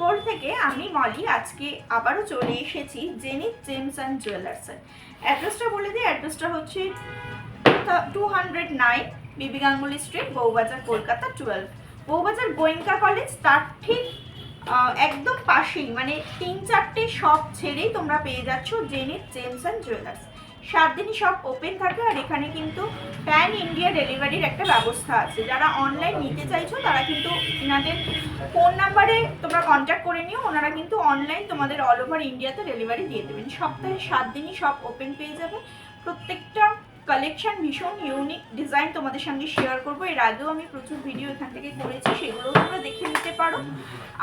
Gold থেকে আমি মলি আজকে আবারও চলে এসেছি জেনিত জেমস অ্যান্ড জুয়েলার্সের। অ্যাড্রেসটা বলে দিই, অ্যাড্রেসটা হচ্ছে two hundred nine BB Ganguly street, Bowbazar, Kolkata twelve Bowbazar Goenka college, তার ঠিক একদম পাশেই মানে তিন চারটে শপ ছেড়েই তোমরা পেয়ে যাচ্ছ জেনিত জেমস অ্যান্ড জুয়েলার্স। সাত দিনই সব ওপেন থাকে আর এখানে কিন্তু প্যান ইন্ডিয়া ডেলিভারির একটা ব্যবস্থা আছে। যারা অনলাইন নিতে চাইছো, তারা কিন্তু এনাদের ফোন নাম্বারে তোমরা কন্ট্যাক্ট করে নিও, ওনারা কিন্তু অনলাইন তোমাদের অল ওভার ইন্ডিয়াতে ডেলিভারি দিয়ে দেবেন। সপ্তাহে সাত দিনই সব ওপেন পেয়ে যাবে। প্রত্যেকটা কালেকশন ভীষণ ইউনিক ডিজাইন তোমাদের সঙ্গে শেয়ার করব। এর আগেও আমি প্রচুর ভিডিও এখান থেকে করেছি, সেগুলোও তোমরা দেখে নিতে পারো।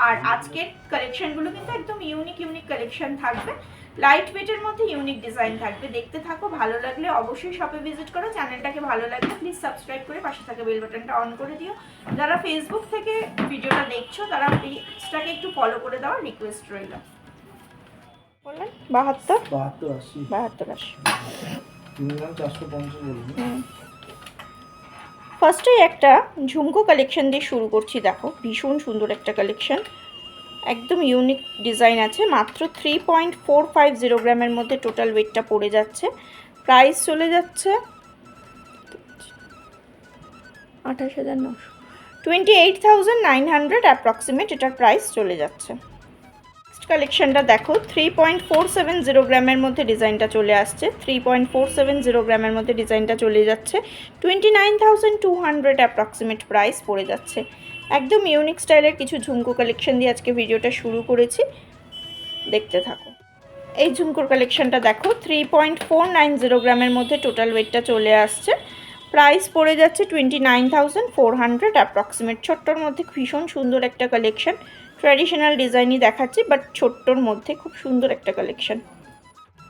আর আজকের কালেকশনগুলো কিন্তু একদম ইউনিক ইউনিক কালেকশন থাকবে। লাইট ওয়েটের মধ্যে ইউনিক ডিজাইন থাকবে। দেখতে থাকো ভালো লাগলে অবশ্যই শপে ভিজিট করো। চ্যানেলটাকে ভালো লাগলে প্লিজ সাবস্ক্রাইব করে পাশে থাকা বেল বাটনটা অন করে দিও। যারা ফেসবুক থেকে ভিডিওটা দেখছ তারা পেজটাকে একটু ফলো করে দেওয়ার রিকোয়েস্ট রইল। বললেন? বাহাত্তর? বাহাত্তর আশি। বাহাত্তর আশি। চারশো পঞ্চাশ বলুন। ফার্স্টেই একটা ঝুমকো কালেকশন দিয়ে শুরু করছি দেখো। ভীষণ সুন্দর একটা কালেকশন একদম ইউনিক ডিজাইন আছে। মাত্র three point four five zero গ্রামের মধ্যে টোটাল ওয়েটটা পড়ে যাচ্ছে। প্রাইস চলে যাচ্ছে আঠাশ হাজার নশো twenty eight thousand nine hundred approximate এটার প্রাইস চলে যাচ্ছে। নেক্সট কালেকশনটা দেখো three point four seven zero গ্রামের মধ্যে ডিজাইনটা চলে আসছে। Three point four seven zero গ্রামের মধ্যে ডিজাইনটা চলে যাচ্ছে। Twenty nine thousand two hundred approximate price পড়ে যাচ্ছে। একদম ইউনিক স্টাইলের কিছু ঝুমকো কালেকশন দিয়ে আজকে ভিডিওটা শুরু করেছি। দেখতে থাকো। এই ঝুমকোর কালেকশনটা দেখো three point four nine zero গ্রামের মধ্যে টোটাল ওয়েটটা চলে আসছে। প্রাইস পড়ে যাচ্ছে twenty nine thousand four hundred approximate ছোট্টর মধ্যে ভীষণ সুন্দর একটা কালেকশন ট্র্যাডিশনাল ডিজাইনই দেখাচ্ছি বাট ছোট্টর মধ্যে খুব সুন্দর একটা কালেকশন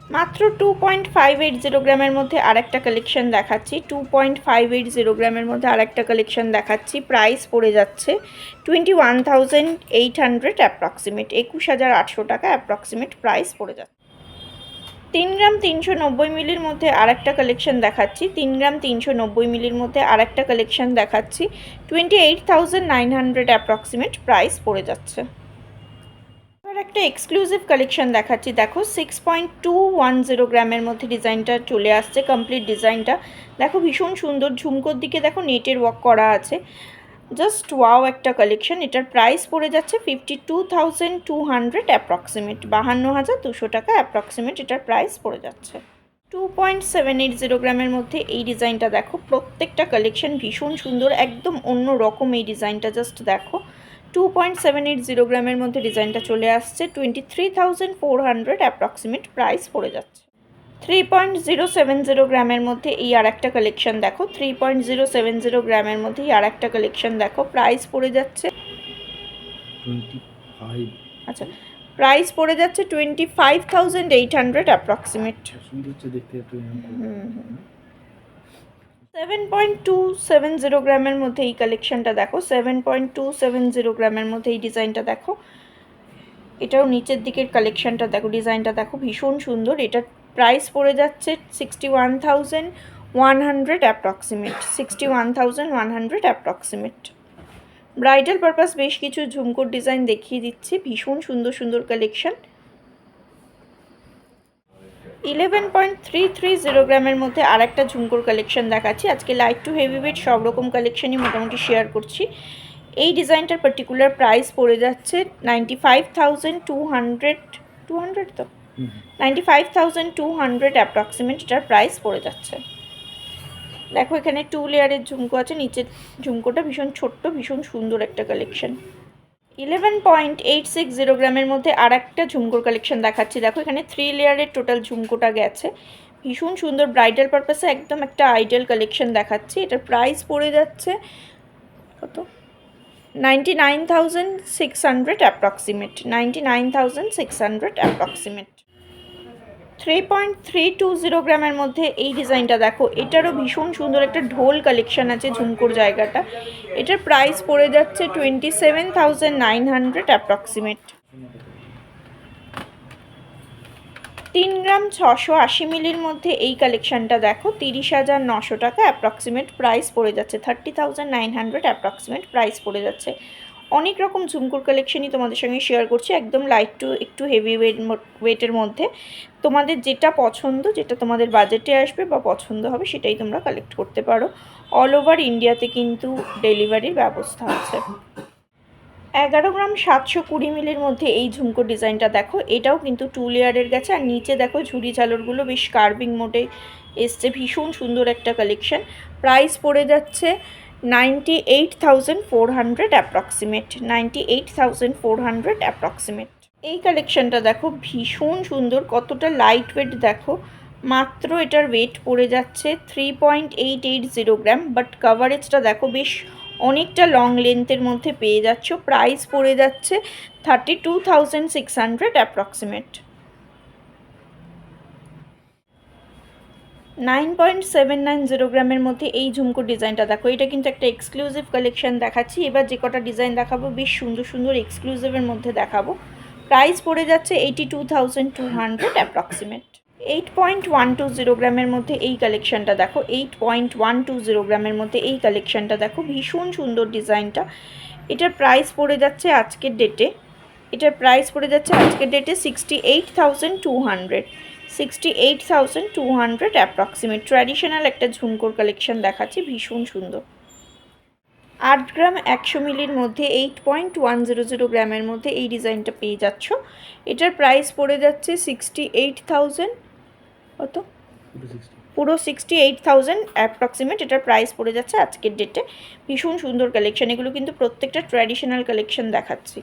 মাত্র two point five eight zero গ্রামের মধ্যে আরেকটা কালেকশন দেখাচ্ছি। Two point five eight zero গ্রামের মধ্যে আরেকটা কালেকশন দেখাচ্ছি। প্রাইস পড়ে যাচ্ছে twenty one thousand eight hundred approximate একুশ হাজার আটশো টাকা অ্যাপ্রক্সিমেট প্রাইস পড়ে যাচ্ছে। তিন গ্রাম তিনশো নব্বই মিলির মধ্যে আরেকটা কালেকশন দেখাচ্ছি। তিন গ্রাম তিনশো নব্বই মিলির মধ্যে আরেকটা কালেকশন দেখাচ্ছি। Twenty eight thousand nine hundred approximate price পড়ে যাচ্ছে। এবার একটা এক্সক্লুসিভ কালেকশন দেখাচ্ছি। দেখো six point two one zero গ্রামের মধ্যে ডিজাইনটা চলে আসছে কমপ্লিট ডিজাইনটা। দেখো, ভীষণ সুন্দর। ঝুমকোর দিকে দেখো, নেটের ওয়ার্ক করা আছে। জাস্ট ওয়াও একটা কালেকশন এটার প্রাইস পড়ে যাচ্ছে fifty two thousand two hundred approximate বাহান্ন হাজার দুশো টাকা অ্যাপ্রক্সিমেট এটার প্রাইস পড়ে যাচ্ছে। Two point seven eight zero গ্রামের মধ্যে এই ডিজাইনটা দেখো, প্রত্যেকটা কালেকশন ভীষণ সুন্দর। একদম অন্য রকম এই ডিজাইনটা জাস্ট দেখো। Two point seven eight zero গ্রামের মধ্যে ডিজাইনটা চলে আসছে। Twenty three thousand four hundred approximate price পড়ে যাচ্ছে। Three point zero seven zero গ্রামের মধ্যে এই আর একটা কালেকশন দেখো। Three point zero seven zero গ্রামের মধ্যে এই আর একটা কালেকশন দেখো। প্রাইস পড়ে যাচ্ছে। আচ্ছা প্রাইস পড়ে যাচ্ছে twenty five thousand eight hundred approximate দেখতে এরকম। করে। Seven point two seven zero গ্রামের মধ্যে এই কালেকশনটা দেখো seven point two seven zero গ্রামের মধ্যে এই ডিজাইনটা দেখো। এটাও নিচের দিকের কালেকশনটা দেখো ডিজাইনটা দেখো, ভীষণ সুন্দর। এটার প্রাইস পড়ে যাচ্ছে sixty one thousand one hundred approximate sixty one thousand one hundred approximate bridal purpose বেশ কিছু ঝুমকোর ডিজাইন দেখিয়ে দিচ্ছি, ভীষণ সুন্দর সুন্দর collection eleven point three three zero গ্রামের মধ্যে আর একটা ঝুমকোর কালেকশন দেখাচ্ছি। আজকে লাইট টু হেভি ওয়েট সব রকম কালেকশনই মোটামুটি শেয়ার করছি। এই ডিজাইনটার পার্টিকুলার প্রাইস পড়ে যাচ্ছে ninety five thousand two hundred two hundred তো? Ninety five thousand two hundred approximate এটার প্রাইস পড়ে যাচ্ছে। দেখো এখানে টু লেয়ারের ঝুমকো আছে নিচের ঝুমকোটা ভীষণ ছোট্ট ভীষণ সুন্দর একটা collection. Eleven point eight six zero গ্রামের মধ্যে আর একটা ঝুমকোর কালেকশন দেখাচ্ছি। দেখো, এখানে থ্রি লেয়ারের টোটাল ঝুমকোটা গেছে। ভীষণ সুন্দর ব্রাইডাল পারপাসে একদম একটা আইডিয়াল কালেকশন দেখাচ্ছি। এটার প্রাইস পড়ে যাচ্ছে কত? Ninety nine thousand six hundred approximate ninety nine thousand six hundred approximate three point three two zero গ্রামের মধ্যে এই ডিজাইনটা দেখো। এটারও ভীষণ সুন্দর একটা ঢোল কালেকশন আছে ঝুমকোর জায়গাটা। এটার প্রাইস পড়ে যাচ্ছে twenty seven thousand nine hundred approximate তিন গ্রাম ছশো আশি মিলির মধ্যে এই কালেকশনটা দেখো, তিরিশ হাজার নশো টাকা অ্যাপ্রক্সিমেট প্রাইস পড়ে যাচ্ছে thirty thousand nine hundred approximate price পড়ে যাচ্ছে। অনেক রকম ঝুমকুর কালেকশনই তোমাদের সঙ্গে শেয়ার করছি, একদম লাইট টু একটু হেভি ওয়েট ওয়েটের মধ্যে। তোমাদের যেটা পছন্দ, যেটা তোমাদের বাজেটে আসবে বা পছন্দ হবে, সেটাই তোমরা কালেক্ট করতে পারো। অল ওভার ইন্ডিয়াতে কিন্তু ডেলিভারির ব্যবস্থা আছে। এগারো গ্রাম সাতশো কুড়ি মিলের মধ্যে এই ঝুমকো ডিজাইনটা দেখো, এটাও কিন্তু টু লেয়ারের গেছে। আর নিচে দেখো ঝুড়ি ঝালরগুলো, বেশ কার্ভিং মোডে এসছে। ভীষণ সুন্দর একটা কালেকশন প্রাইস পড়ে যাচ্ছে ninety eight thousand four hundred approximate, ninety eight thousand four hundred approximate. এই কালেকশনটা দেখো, ভীষণ সুন্দর, কতটা লাইট ওয়েট দেখো। মাত্র এটার ওয়েট পড়ে যাচ্ছে three point eight eight zero gram but কাভারেজটা দেখো বেশ অনেকটা লং লেন্থের মধ্যে পেয়ে যাচ্ছ। প্রাইস পড়ে যাচ্ছে thirty two thousand six hundred approximate nine point seven nine zero গ্রামের মধ্যে এই ঝুমকো ডিজাইনটা দেখো। এটা কিন্তু একটা এক্সক্লুসিভ কালেকশন দেখাচ্ছি। এবার যে কটা ডিজাইন দেখাবো, বেশ সুন্দর সুন্দর এক্সক্লুসিভের মধ্যে দেখাবো। প্রাইস পড়ে যাচ্ছে eighty two thousand two hundred approximate eight point one two zero গ্রামের মধ্যে এই কালেকশনটা দেখো। Eight point one two zero গ্রামের মধ্যে এই কালেকশনটা দেখো। ভীষণ সুন্দর ডিজাইনটা। এটার প্রাইস পড়ে যাচ্ছে আজকের ডেটে এটার প্রাইস পড়ে যাচ্ছে আজকের ডেটে sixty eight thousand two hundred sixty eight thousand two hundred approximate traditional একটা ঝুমকোর কালেকশন দেখাচ্ছি, ভীষণ সুন্দর। আট গ্রাম একশো মিলির মধ্যে eight point one zero zero গ্রামের মধ্যে এই ডিজাইনটা পেয়ে যাচ্ছ। এটার প্রাইস পড়ে যাচ্ছে সিক্সটি এইট থাউজেন্ড কত? পুরো সিক্সটি পুরো সিক্সটি এইট থাউজেন্ড অ্যাপ্রক্সিমেট এটার প্রাইস পড়ে যাচ্ছে আজকের ডেটে ভীষণ সুন্দর কালেকশন এগুলো কিন্তু প্রত্যেকটা ট্র্যাডিশনাল কালেকশন দেখাচ্ছি।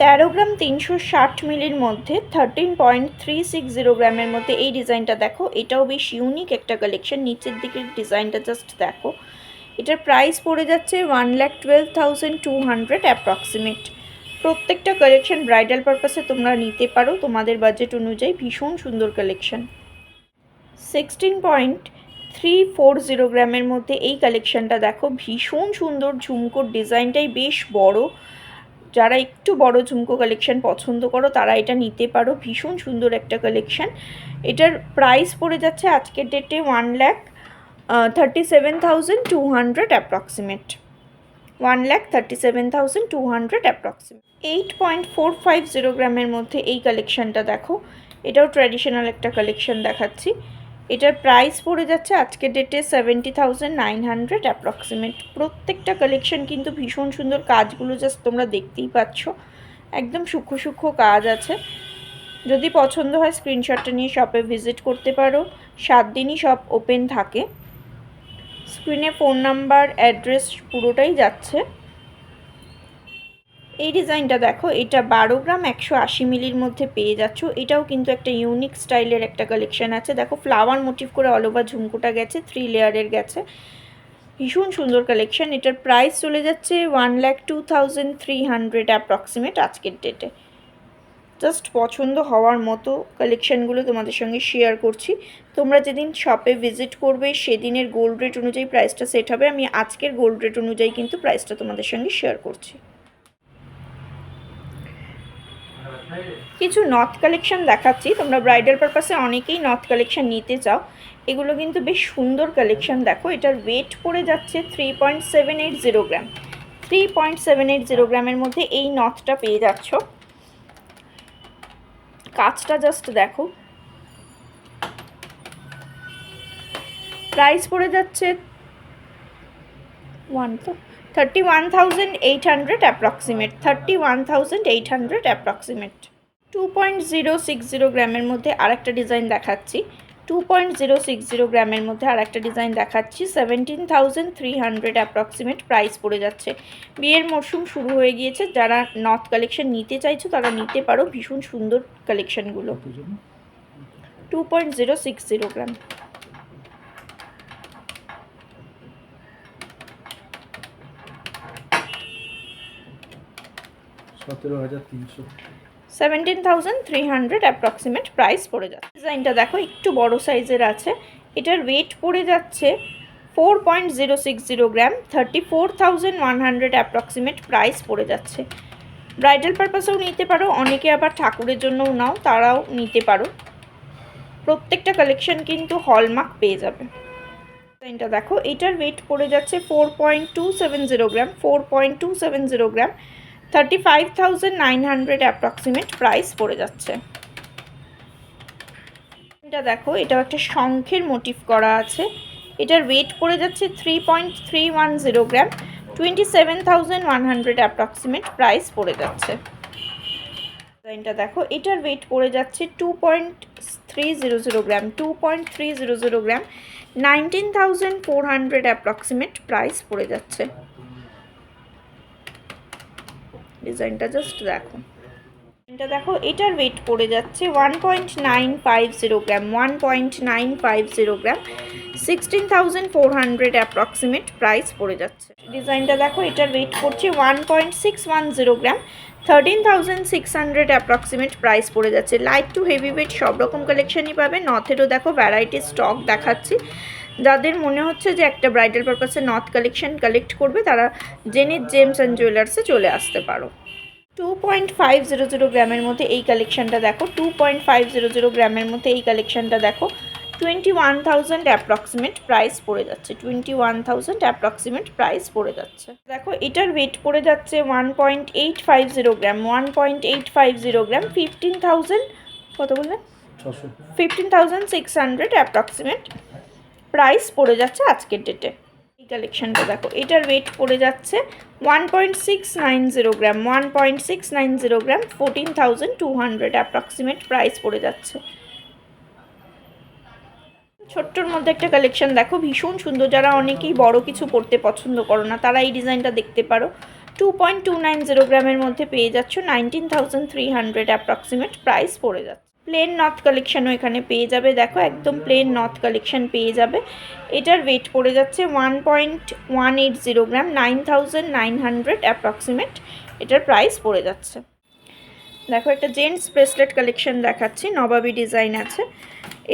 তেরো গ্রাম তিনশো ষাট মিলির মধ্যে thirteen point three six zero গ্রামের মধ্যে এই ডিজাইনটা দেখো। এটাও বেশ ইউনিক একটা কালেকশন নিচের দিকের ডিজাইনটা জাস্ট দেখো। এটার প্রাইস পড়ে যাচ্ছে one lakh twelve thousand two hundred approximate প্রত্যেকটা কালেকশন ব্রাইডাল পারপাসে তোমরা নিতে পারো। তোমাদের বাজেট অনুযায়ী ভীষণ সুন্দর collection sixteen point three four zero গ্রামের মধ্যে এই কালেকশনটা দেখো। ভীষণ সুন্দর ঝুমকোর ডিজাইনটাই বেশ বড়। যারা একটু বড় ঝুমকো কালেকশন পছন্দ করো, তারা এটা নিতে পারো। ভীষণ সুন্দর একটা কালেকশন এটার প্রাইস পড়ে যাচ্ছে আজকের ডেটে one lakh thirty seven thousand two hundred approximate one lakh thirty seven thousand two hundred approximate eight point four five zero গ্রামের মধ্যে এই কালেকশানটা দেখো। এটাও ট্র্যাডিশনাল একটা কালেকশন দেখাচ্ছি। এটার প্রাইস পড়ে যাচ্ছে আজকের ডেটে seventy thousand nine hundred approximate প্রত্যেকটা কালেকশন কিন্তু ভীষণ সুন্দর কাজগুলো জাস্ট তোমরা দেখতেই পাচ্ছ। একদম সূক্ষ্ম সূক্ষ্ম কাজ আছে। যদি পছন্দ হয় স্ক্রিনশটটা নিয়ে শপে ভিজিট করতে পারো। সাত দিনই শপ ওপেন থাকে। স্ক্রিনে ফোন নাম্বার অ্যাড্রেস পুরোটাই যাচ্ছে। এই ডিজাইনটা দেখো, এটা বারো গ্রাম, একশো আশি মিলির মধ্যে পেয়ে যাচ্ছ। এটাও কিন্তু একটা ইউনিক স্টাইলের একটা কালেকশন আছে। দেখো ফ্লাওয়ার মোটিভ করে অল ওভার ঝুমকোটা গেছে থ্রি লেয়ারের গেছে। ভীষণ সুন্দর কালেকশন এটার প্রাইস চলে যাচ্ছে one lakh two thousand three hundred approximate আজকের ডেটে জাস্ট পছন্দ হওয়ার মতো কালেকশানগুলো তোমাদের সঙ্গে শেয়ার করছি। তোমরা যেদিন শপে ভিজিট করবে, সেদিনের গোল্ড রেট অনুযায়ী প্রাইসটা সেট হবে। আমি আজকের গোল্ড রেট অনুযায়ী কিন্তু প্রাইসটা তোমাদের সঙ্গে শেয়ার করছি। কিছু নথ কালেকশন দেখাচ্ছি। তোমরা ব্রাইডাল পারপাসে অনেকেই নথ কালেকশন নিতে চাও। এগুলো কিন্তু বেশ সুন্দর কালেকশন দেখো। এটার ওয়েট পড়ে যাচ্ছে three point seven eight zero gram three point seven eight zero গ্রামের মধ্যে এই নথটা পেয়ে যাচ্ছ। কাজটা জাস্ট দেখো। প্রাইস পড়ে যাচ্ছে ওয়ান তো thirty one thousand eight hundred approximate thirty one thousand eight hundred approximate two point zero six zero গ্রামের মধ্যে আর একটা ডিজাইন দেখাচ্ছি। Two point zero six zero গ্রামের মধ্যে আর একটা ডিজাইন দেখাচ্ছি। Seventeen thousand three hundred approximate price পড়ে যাচ্ছে। বিয়ের মরশুম শুরু হয়ে গিয়েছে। যারা নর্থ কালেকশন নিতে চাইছো তারা নিতে পারো। ভীষণ সুন্দর কালেকশনগুলো two point zero six zero gram. Seventeen thousand three hundred approximate price পড়ে যাচ্ছে। ডিজাইনটা দেখো, একটু বড় সাইজের আছে। এটার ওয়েট পড়ে যাচ্ছে four point zero six zero gram thirty four thousand one hundred approximate price পড়ে যাচ্ছে। ব্রাইডাল পারপাসেও নিতে পারো, অনেকে আবার ঠাকুরের জন্যও নাও, তারাও নিতে পারো। প্রত্যেকটা কালেকশন কিন্তু হলমার্ক পেয়ে যাবে। ডিজাইনটা দেখো, এটার ওয়েট পড়ে যাচ্ছে four point two seven zero gram four point two seven zero gram thirty five thousand nine hundred approximate price পড়ে যাচ্ছে। এটা দেখো, এটাও একটা শঙ্খের মোটিভ করা আছে। এটার ওয়েট পড়ে যাচ্ছে three point three one zero gram twenty seven thousand one hundred approximate price পড়ে যাচ্ছে। ডিজাইনটা দেখো, এটার ওয়েট পড়ে যাচ্ছে two point three zero zero gram two point three zero zero gram nineteen thousand four hundred approximate price পড়ে যাচ্ছে। ডিজাইনটা জাস্ট দেখো। এটা দেখো, এটার ওয়েট পড়ে যাচ্ছে one point nine five zero gram one point nine five zero gram sixteen thousand four hundred approximate price পড়ে যাচ্ছে। ডিজাইনটা দেখো, এটার ওয়েট পড়ছে one point six one zero gram thirteen thousand six hundred approximate price পড়ে যাচ্ছে। Light to heavy weight সব রকম কালেকশনই পাবে নথেরও দেখো ভ্যারাইটি স্টক দেখাচ্ছি। যাদের মনে হচ্ছে যে একটা ব্রাইডাল পারপাসে নথ কালেকশন কালেক্ট করবে তারা জেনিত জেমস অ্যান্ড জুয়েলার্সে চলে আসতে পারো। Two point five zero zero গ্রামের মধ্যে এই কালেকশনটা দেখো two point five zero zero গ্রামের মধ্যে এই কালেকশনটা দেখো twenty one thousand approximate price পড়ে যাচ্ছে twenty one thousand approximate price পড়ে যাচ্ছে। দেখো এটার ওয়েট পড়ে যাচ্ছে one point eight five zero gram one point eight five zero gram fifteen thousand কত বললেন fifteen thousand six hundred approximate price পড়ে যাচ্ছে আজকের ডেটে এই কালেকশনটা দেখো, এটার ওয়েট পড়ে যাচ্ছে one point six nine gram one point six nine gram fourteen thousand two hundred approximate price পড়ে যাচ্ছে। ছোট্টর মধ্যে একটা কালেকশন দেখো, ভীষণ সুন্দর। যারা অনেকেই বড় কিছু পড়তে পছন্দ করো না, তারা এই ডিজাইনটা দেখতে পারো। Two point two nine zero গ্রামের মধ্যে পেয়ে যাচ্ছ nineteen thousand three hundred approximate price পড়ে যাচ্ছে। প্লেন নথ কালেকশনও এখানে পেয়ে যাবে। দেখো, একদম প্লেন নথ কালেকশন পেয়ে যাবে। এটার ওয়েট পড়ে যাচ্ছে one point one eight zero gram nine thousand nine hundred approximate এটার প্রাইস পড়ে যাচ্ছে। দেখো, একটা জেন্টস ব্রেসলেট কালেকশন দেখাচ্ছি, নবাবী ডিজাইন আছে।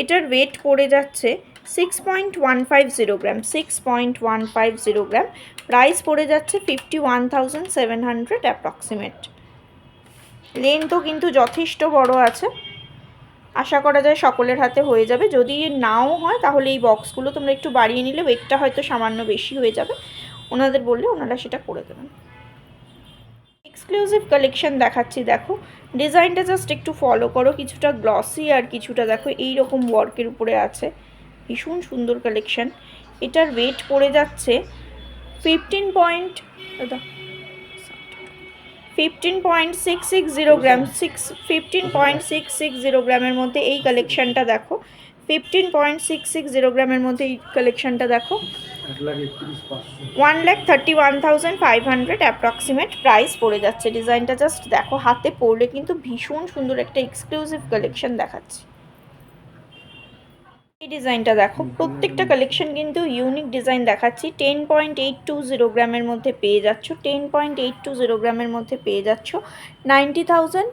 এটার ওয়েট পড়ে যাচ্ছে six point one five zero gram six point one five zero gram price পড়ে যাচ্ছে fifty one thousand seven hundred approximate লেন্থও কিন্তু যথেষ্ট বড় আছে। আশা করা যায় সকলের হাতে হয়ে যাবে। যদি নাও হয়, তাহলে এই বক্সগুলো তোমরা একটু বাড়িয়ে নিলে ওয়েটটা হয়তো সামান্য বেশি হয়ে যাবে। ওনাদের বললে ওনারা সেটা করে দেবেন। এক্সক্লুসিভ কালেকশন দেখাচ্ছি, দেখো। ডিজাইনটা জাস্ট একটু ফলো করো, কিছুটা গ্লসি আর কিছুটা দেখো এই রকম ওয়ার্কের উপরে আছে। ভীষণ সুন্দর কালেকশন এটার ওয়েট পড়ে যাচ্ছে fifteen point fifteen point six six zero gram six fifteen point six six zero গ্রামের মধ্যে এই কালেকশনটা দেখো। Fifteen point six six zero গ্রামের মধ্যে এই কালেকশনটা দেখো। One lakh thirty one thousand five hundred approximate price পড়ে যাচ্ছে। ডিজাইনটা জাস্ট দেখো, হাতে পড়লে কিন্তু ভীষণ সুন্দর একটা এক্সক্লুসিভ কালেকশন দেখাচ্ছে। এই ডিজাইনটা দেখো? প্রত্যেকটা কালেকশন কিন্তু ইউনিক ডিজাইন দেখাচ্ছি। Ten point eight two zero গ্রামের মধ্যে পেয়ে যাচ্ছ। Ten point eight two zero গ্রামের মধ্যে পেয়ে যাচ্ছ। Ninety thousand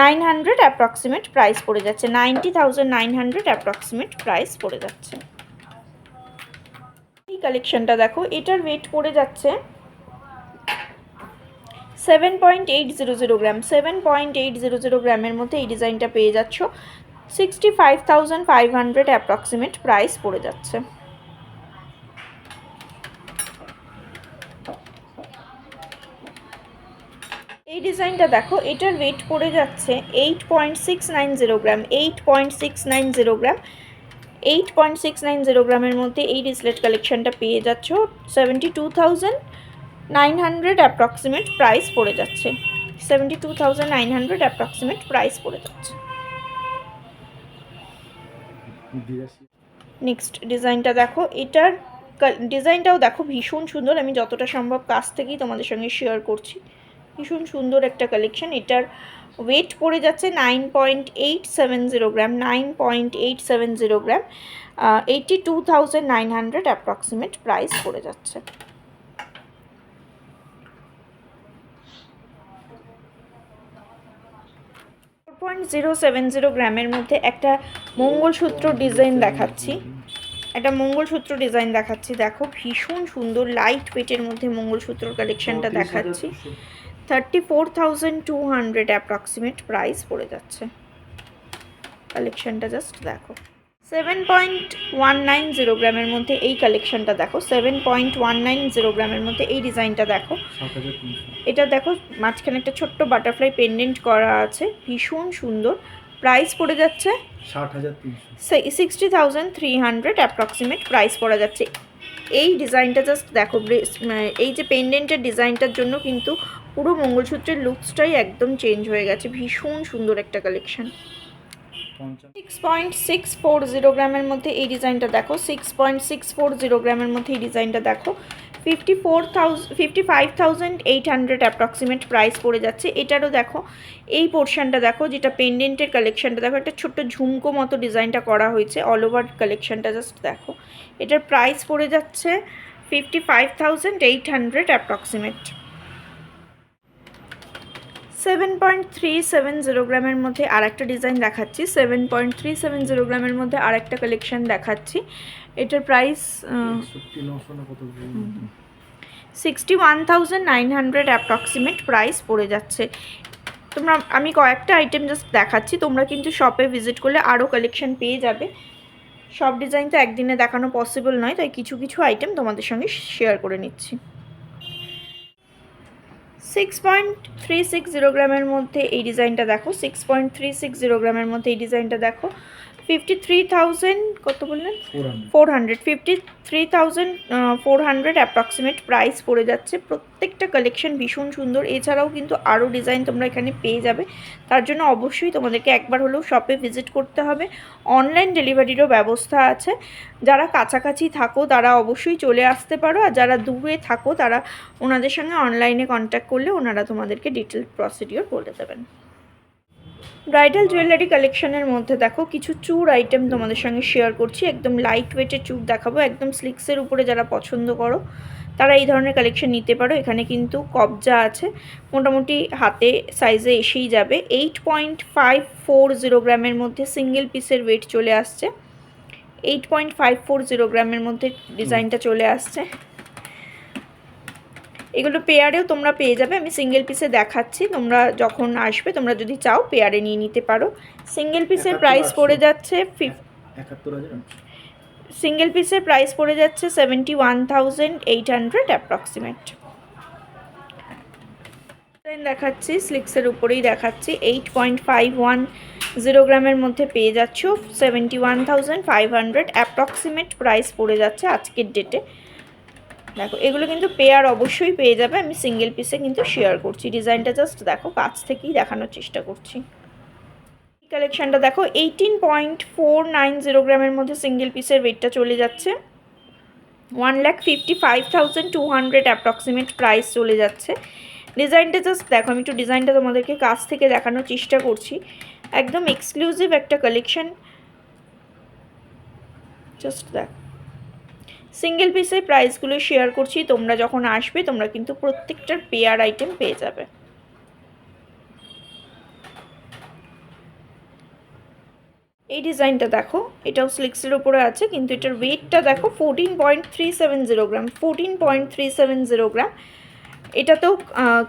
nine hundred approximate price পড়ে যাচ্ছে। Ninety thousand nine hundred approximate price পড়ে যাচ্ছে। এই কালেকশনটা দেখো, এটার ওয়েট পড়ে যাচ্ছে seven point eight zero zero gram. Seven point eight zero zero গ্রামের মধ্যে এই ডিজাইনটা পেয়ে যাচ্ছ। Sixty five thousand five hundred approximate price পড়ে যাচ্ছে। এই ডিজাইনটা দেখো, এটার ওয়েট পড়ে যাচ্ছে eight point six nine zero gram eight point six nine zero gram eight point six nine zero গ্রামের মধ্যে এই ডিসলেট কালেকশনটা পেয়ে যাচ্ছ। Seventy two thousand nine hundred approximate price পড়ে যাচ্ছে। Seventy two thousand nine hundred approximate price পড়ে যাচ্ছে। নেক্সট ডিজাইনটা দেখো। এটার ডিজাইনটাও দেখো, ভীষণ সুন্দর। আমি যতটা সম্ভব কাছ থেকেই তোমাদের সঙ্গে শেয়ার করছি। ভীষণ সুন্দর একটা কালেকশন এটার ওয়েট পড়ে যাচ্ছে nine point eight seven zero gram nine point eight seven zero gram eighty two thousand nine hundred approximate price পড়ে যাচ্ছে। পয়েন্ট জিরো সেভেন জিরো গ্রামের মধ্যে একটা মঙ্গলসূত্র ডিজাইন দেখাচ্ছি। একটা মঙ্গলসূত্র ডিজাইন দেখাচ্ছি। দেখো ভীষণ সুন্দর লাইট ওয়েটের মধ্যে মঙ্গলসূত্র কালেকশনটা দেখাচ্ছি। Thirty four thousand two hundred approximate price পড়ে যাচ্ছে। কালেকশনটা জাস্ট দেখো। Seven point one nine zero গ্রামের মধ্যে এই কালেকশনটা দেখো seven point one nine zero গ্রামের মধ্যে এই ডিজাইনটা দেখো। এটা দেখো মাঝখানে একটা ছোট্ট বাটারফ্লাই পেন্ডেন্ট করা আছে ভীষণ সুন্দর। প্রাইস পড়ে যাচ্ছে sixty thousand three hundred approximate price পড়ে যাচ্ছে। এই ডিজাইনটা জাস্ট দেখো মানে এই যে পেন্ডেন্টের ডিজাইনটার জন্য কিন্তু পুরো মঙ্গলসূত্রের লুকসটাই একদম চেঞ্জ হয়ে গেছে ভীষণ সুন্দর একটা collection six point six four zero গ্রামের মধ্যে এই ডিজাইনটা দেখো six point six four zero গ্রামের মধ্যে এই ডিজাইনটা দেখো। Fifty four thousand fifty five thousand eight hundred approximate price পড়ে যাচ্ছে। এটারও দেখো, এই পোর্শনটা দেখো, যেটা পেন্ডেন্টের কালেকশনটা দেখো, একটা ছোট্ট ঝুমকো মতো ডিজাইনটা করা হয়েছে অল ওভার কালেকশনটা জাস্ট দেখো। এটার প্রাইস পড়ে যাচ্ছে fifty five thousand eight hundred approximate seven point three seven zero গ্রামের মধ্যে আর একটা ডিজাইন দেখাচ্ছি। Seven point three seven zero গ্রামের মধ্যে আর একটা কালেকশন দেখাচ্ছি। এটার price sixty one thousand nine hundred approximate price পড়ে যাচ্ছে। তোমরা, আমি কয়েকটা আইটেম জাস্ট দেখাচ্ছি। তোমরা কিন্তু শপে ভিজিট করলে আরও কালেকশান পেয়ে যাবে। সব ডিজাইন তো একদিনে দেখানো পসিবল নয়, তাই কিছু কিছু আইটেম তোমাদের সঙ্গে শেয়ার করে নিচ্ছি। Six point three six zero গ্রামের মধ্যে এই ডিজাইনটা দেখো six point three six zero গ্রামের মধ্যে এই ডিজাইনটা দেখো। ফিফটি থ্রি থাউজেন্ড কত বললেন? Four hundred fifty three thousand four hundred approximate price পড়ে যাচ্ছে। প্রত্যেকটা কালেকশন ভীষণ সুন্দর। এছাড়াও কিন্তু আরও ডিজাইন তোমরা এখানে পেয়ে যাবে। তার জন্য অবশ্যই তোমাদেরকে একবার হলেও শপে ভিজিট করতে হবে। অনলাইন ডেলিভারিরও ব্যবস্থা আছে। যারা কাছাকাছি থাকো তারা অবশ্যই চলে আসতে পারো। আর যারা দূরে থাকো তারা ওনাদের সঙ্গে অনলাইনে কন্ট্যাক্ট করলে ওনারা তোমাদেরকে ডিটেল প্রসিডিওর বলে দেবেন। ব্রাইডাল জুয়েলারি কালেকশনের মধ্যে দেখো কিছু চূর আইটেম তোমাদের সঙ্গে শেয়ার করছি। একদম লাইট ওয়েটের চূড় দেখাবো একদম স্লিক্সের উপরে যারা পছন্দ করো তারা এই ধরনের কালেকশন নিতে পারো। এখানে কিন্তু কবজা আছে মোটামুটি হাতে সাইজে এসেই যাবে। Eight point five four zero গ্রামের মধ্যে সিঙ্গেল পিসের ওয়েট চলে আসছে। Eight point five four zero গ্রামের মধ্যে ডিজাইনটা চলে আসছে। এগুলো পেয়ারেও তোমরা পেয়ে যাবে। আমি সিঙ্গেল পিসে দেখাচ্ছি। তোমরা যখন আসবে তোমরা যদি চাও পেয়ারে নিয়ে নিতে পারো। সিঙ্গেল পিসের প্রাইস পড়ে যাচ্ছে সিঙ্গেল পিসের প্রাইস পড়ে যাচ্ছে seventy one thousand eight hundred approximate দেখাচ্ছি স্লিক্সের উপরেই দেখাচ্ছি। Eight point five one zero গ্রামের মধ্যে পেয়ে যাচ্ছ। Seventy one thousand five hundred approximate price পড়ে যাচ্ছে আজকের ডেটে দেখো, এগুলো কিন্তু পেয়ার অবশ্যই পেয়ে যাবে, আমি সিঙ্গেল পিসে কিন্তু শেয়ার করছি। ডিজাইনটা জাস্ট দেখো, কাছ থেকেই দেখানোর চেষ্টা করছি। কালেকশানটা দেখো eighteen point four nine zero গ্রামের মধ্যে সিঙ্গেল পিসের ওয়েটটা চলে যাচ্ছে। One lakh fifty five thousand two hundred approximate price চলে যাচ্ছে। ডিজাইনটা জাস্ট দেখো, আমি একটু ডিজাইনটা তোমাদেরকে কাছ থেকে দেখানোর চেষ্টা করছি। একদম এক্সক্লুসিভ একটা কালেকশন জাস্ট দেখ সিঙ্গেল পিসের প্রাইসগুলো শেয়ার করছি, তোমরা যখন আসবে, তোমরা কিন্তু প্রত্যেকটার পেয়ার আইটেম পেয়ে যাবে। এই ডিজাইনটা দেখো, এটাও স্লিক্সের উপরে আছে, কিন্তু এটার ওয়েটটা দেখো fourteen point three seven zero gram fourteen point three seven zero gram এটাতেও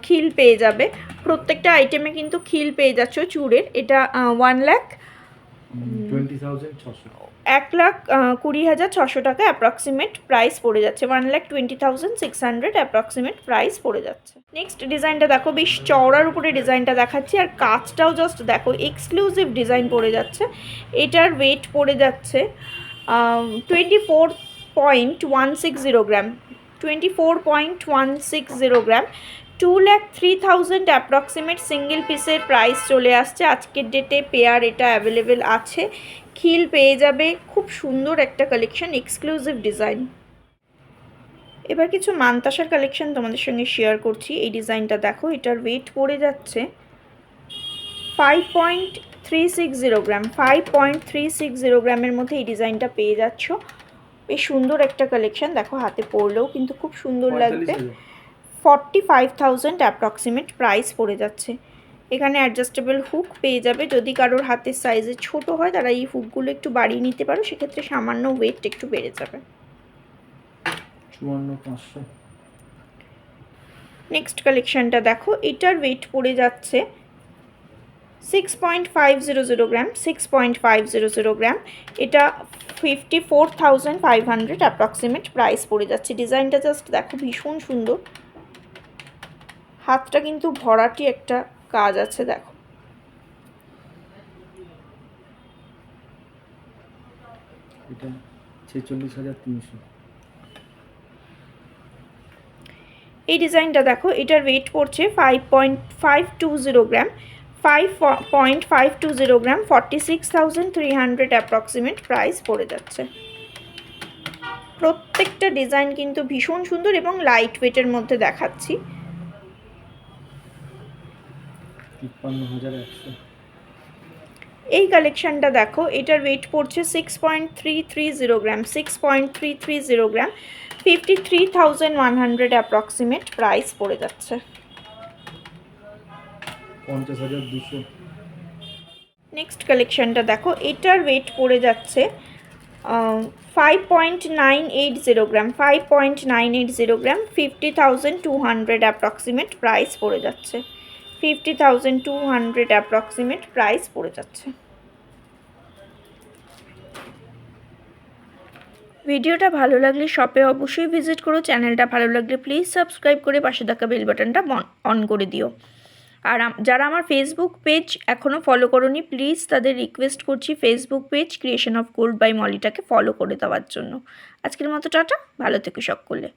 খিল পেয়ে যাবে। প্রত্যেকটা আইটেমে কিন্তু খিল পেয়ে যাচ্ছ চুড়ের এটা ওয়ান ছশো। এক লাখ কুড়ি হাজার ছশো টাকা অ্যাপ্রক্সিমেট প্রাইস পড়ে যাচ্ছে। One lakh twenty thousand six hundred approximate price পড়ে যাচ্ছে। নেক্সট ডিজাইনটা দেখো, বেশ চওড়ার উপরে ডিজাইনটা দেখাচ্ছি। আর কাজটাও জাস্ট দেখো এক্সক্লুসিভ ডিজাইন পড়ে যাচ্ছে। এটার ওয়েট পড়ে যাচ্ছে twenty four point one six zero gram twenty four point one six zero gram two lakh three thousand approximate single পিসের প্রাইস চলে আসছে। আজকের ডেটে পেয়ার এটা অ্যাভেলেবেল আছে। খিল পেয়ে যাবে। খুব সুন্দর একটা কালেকশন এক্সক্লুসিভ ডিজাইন এবার কিছু মানতাসার কালেকশন তোমাদের সঙ্গে শেয়ার করছি। এই ডিজাইনটা দেখো এটার ওয়েট পড়ে যাচ্ছে five point three six zero gram five point three six zero গ্রামের মধ্যে এই ডিজাইনটা পেয়ে যাচ্ছ। বেশ সুন্দর একটা কালেকশন দেখো হাতে পরলেও কিন্তু খুব সুন্দর লাগবে। Forty five thousand approximate price পড়ে যাচ্ছে। এখানে অ্যাডজাস্টেবল হুক পেয়ে যাবে। যদি কারোর হাতের সাইজে ছোট হয় তারা এই হুকগুলো একটু বাড়িয়ে নিতে পারো। সেক্ষেত্রে সামান্য ওয়েট একটু বেড়ে যাবে। নেক্সট কালেকশনটা দেখো। এটার ওয়েট পড়ে যাচ্ছে six point five zero zero gram six point five zero zero gram এটা fifty four thousand five hundred approximate price পড়ে যাচ্ছে। ডিজাইনটা জাস্ট দেখো ভীষণ সুন্দর। হাতটা কিন্তু ভরাটি একটা কাজ আছে দেখো। এটা ছেচল্লিশ হাজার তিনশো। এই ডিজাইনটা দেখো এটার ওয়েট পড়ছে five point five two zero gram five point five two zero gram forty six thousand three hundred approximate price পড়ে যাচ্ছে। প্রত্যেকটা ডিজাইন কিন্তু ভীষণ সুন্দর এবং লাইট ওয়েটের মধ্যে দেখাচ্ছি। তিপ্পান্ন হাজার একশো। এই কালেকশনটা দেখো এটার ওয়েট পড়ছে six point three three zero gram six point three three zero gram fifty three thousand one hundred approximate price পড়ে যাচ্ছে। পঞ্চাশ হাজার দুশো। নেক্সট কালেকশনটা দেখো এটার ওয়েট পড়ে যাচ্ছে five point nine eight zero gram five point nine eight zero gram fifty thousand two hundred approximate price পড়ে যাচ্ছে। Fifty thousand two hundred approximate price পড়ে যাচ্ছে। ভিডিওটা ভালো লাগলে শপে অবশ্যই ভিজিট করো চ্যানেলটা ভালো লাগলে প্লিজ সাবস্ক্রাইব করে পাশে থাকা বেল বাটনটা অন করে দিও। আর যারা আমার ফেসবুক পেজ এখনও ফলো করনি প্লিজ তাদের রিকোয়েস্ট করছি Facebook page creation of gold by মলিটাকে follow করে দেওয়ার জন্য। আজকের মতো টাটা, ভালো থেকো সকলে।